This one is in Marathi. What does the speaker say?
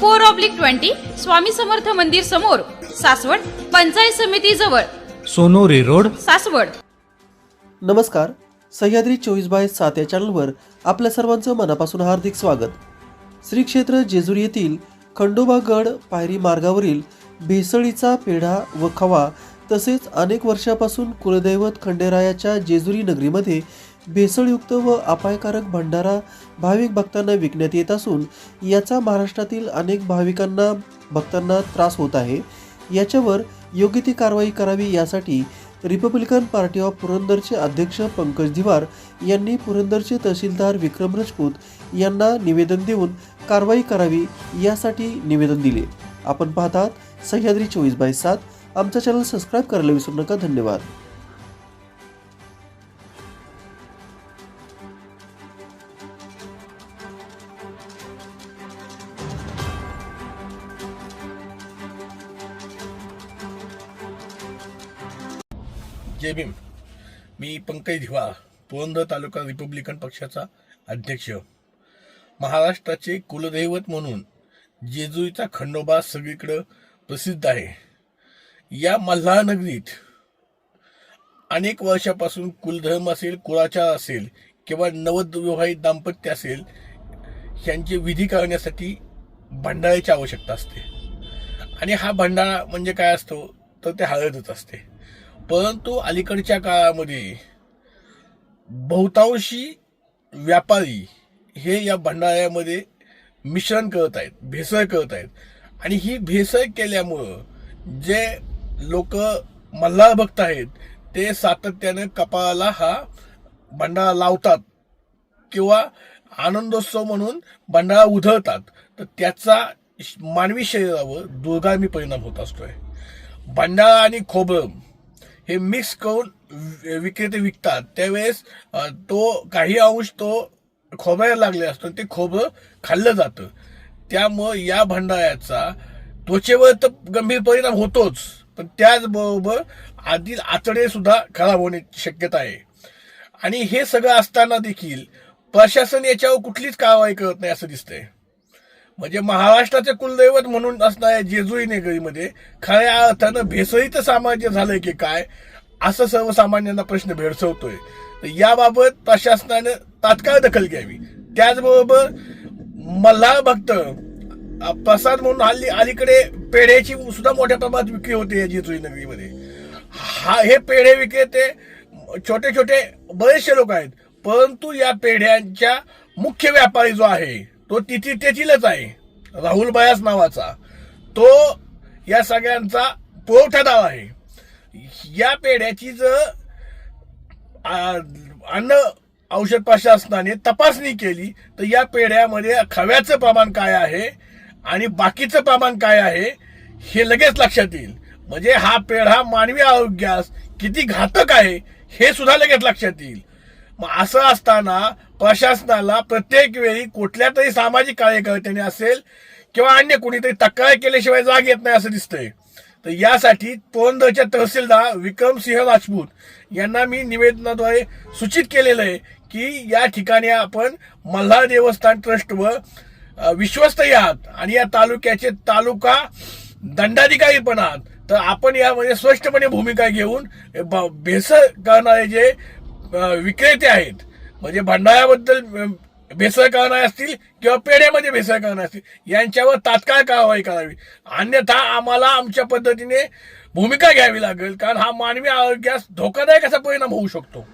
four oblique twenty Swami Samarth मंदिर समोर सासवड पंचायत समिती जवळ. सोनोरी रोड. सासवड. नमस्कार. सह्याद्री चोवीस बाय सात या चॅनलवर आपल्या सर्वांचं मनापासून हार्दिक स्वागत. श्री क्षेत्र जेजूर येथील खंडोबागड पायरी मार्गावरील भेसळीचा पेढा व खवा तसेच अनेक वर्षापासून कुलदैवत खंडेरायाच्या जेजुरी नगरीमध्ये भेसळयुक्त व अपायकारक भंडारा भाविक भक्तांना विकण्यात येत असून याचा महाराष्ट्रातील अनेक भाविकांना भक्तांना त्रास होत आहे. याच्यावर योग्य ती कारवाई करावी यासाठी रिपब्लिकन पार्टी ऑफ पुरंदरचे अध्यक्ष पंकज दिवार यांनी पुरंदरचे तहसीलदार विक्रम राजपूत यांना निवेदन देऊन कारवाई करावी यासाठी निवेदन दिले. आपण पाहतात सह्याद्री चोवीस बाय सात. आमचा चॅनल सबस्क्राईब करायला विसरू नका. धन्यवाद. जय भीम. मी पंकज धिवा पुरंदर तालुका रिपब्लिकन पक्षाचा अध्यक्ष. महाराष्ट्राचे कुलदैवत म्हणून जेजुरीचा खंडोबा सगळीकडं प्रसिद्ध आहे. या मल्हार नगरीत अनेक वर्षापासून कुलधर्म असेल कुळाचार असेल किंवा नवविवाहित दाम्पत्य असेल यांचे विधी करण्यासाठी भंडाऱ्याची आवश्यकता असते. आणि हा भंडारा म्हणजे काय असतो? तर ते हळदच असते. परंतु अलीकडच्या काळामध्ये बहुतांशी व्यापारी हे या भंडाऱ्यामध्ये मिश्रण करत आहेत भेसळ करत आहेत. आणि ही भेसळ केल्यामुळं जे लोक मल्हार भक्त आहेत ते सातत्यानं कपाळाला हा भंडारा लावतात किंवा आनंदोत्सव म्हणून भंडारा उधळतात. तर त्याचा मानवी शरीरावर दुर्गामी परिणाम होत असतोय. भंडारा आणि खोबरं हे मिक्स करून विक्रेते विकतात. त्यावेळेस तो काही अंश तो खोबऱ्याला लागले असतो ते खोबरं खाल्लं जातं. त्यामुळं या भंडाऱ्याचा त्वचेवर तर गंभीर परिणाम होतोच. पण त्याचबरोबर आधी आतडे सुद्धा खराब होण्याची शक्यता आहे. आणि हे सगळं असताना देखील प्रशासन याच्यावर कुठलीच कारवाई करत नाही असं दिसतंय. म्हणजे महाराष्ट्राचे कुलदैवत म्हणून असणाऱ्या जेजुई नगरीमध्ये खऱ्या अर्थानं भेसळीत सामान्य झालंय की काय असं सर्वसामान्यांना प्रश्न भेडसवतोय. तर याबाबत प्रशासनानं तात्काळ दखल घ्यावी. त्याचबरोबर मल्हार भक्त प्रसाद म्हणून हल्ली अलीकडे पेढ्याची सुद्धा मोठ्या प्रमाणात विक्री होते या जेजुई नगरीमध्ये. हा हे पेढे विक्रेते छोटे छोटे बरेचसे लोक आहेत परंतु या पेढ्यांच्या मुख्य व्यापारी जो आहे तो तिथे तेथीलच आहे. राहुल बयास नावाचा. तो या सगळ्यांचा पुरवठादार आहे. या पेढ्याची जर अन्न औषध प्रशासनाने तपासणी केली तर या पेढ्यामध्ये खव्याचं प्रमाण काय आहे आणि बाकीचं प्रमाण काय आहे हे लगेच लक्षात येईल. म्हणजे हा पेढा मानवी आरोग्यास किती घातक आहे हे सुद्धा लगेच लक्षात येईल. मग असं असताना प्रशासनाला प्रत्येक वेळी कुठल्या तरी सामाजिक कार्यकर्त्याने असेल किंवा अन्य कोणीतरी तक्रार केल्याशिवाय जाग येत नाही असं दिसतंय. तर यासाठी पोरंदरच्या तहसीलदार विक्रमसिंह राजपूत यांना मी निवेदनाद्वारे सूचित केलेलं आहे की या ठिकाणी आपण मल्हार देवस्थान ट्रस्टवर व विश्वस्तही आहात आणि या तालुक्याचे तालुका दंडाधिकारी पण आहात. तर आपण यामध्ये स्पष्टपणे भूमिका घेऊन ब- भेसळ करणारे जे विक्रेते आहेत. म्हणजे भंडाऱ्याबद्दल भेसळ करणारे असतील किंवा पेढ्यामध्ये भेसळ करणारे असतील यांच्यावर तात्काळ कारवाई करावी. अन्यथा आम्हाला आमच्या पद्धतीने भूमिका घ्यावी लागेल कारण हा मानवी आरोग्यास धोकादायक असा परिणाम होऊ शकतो.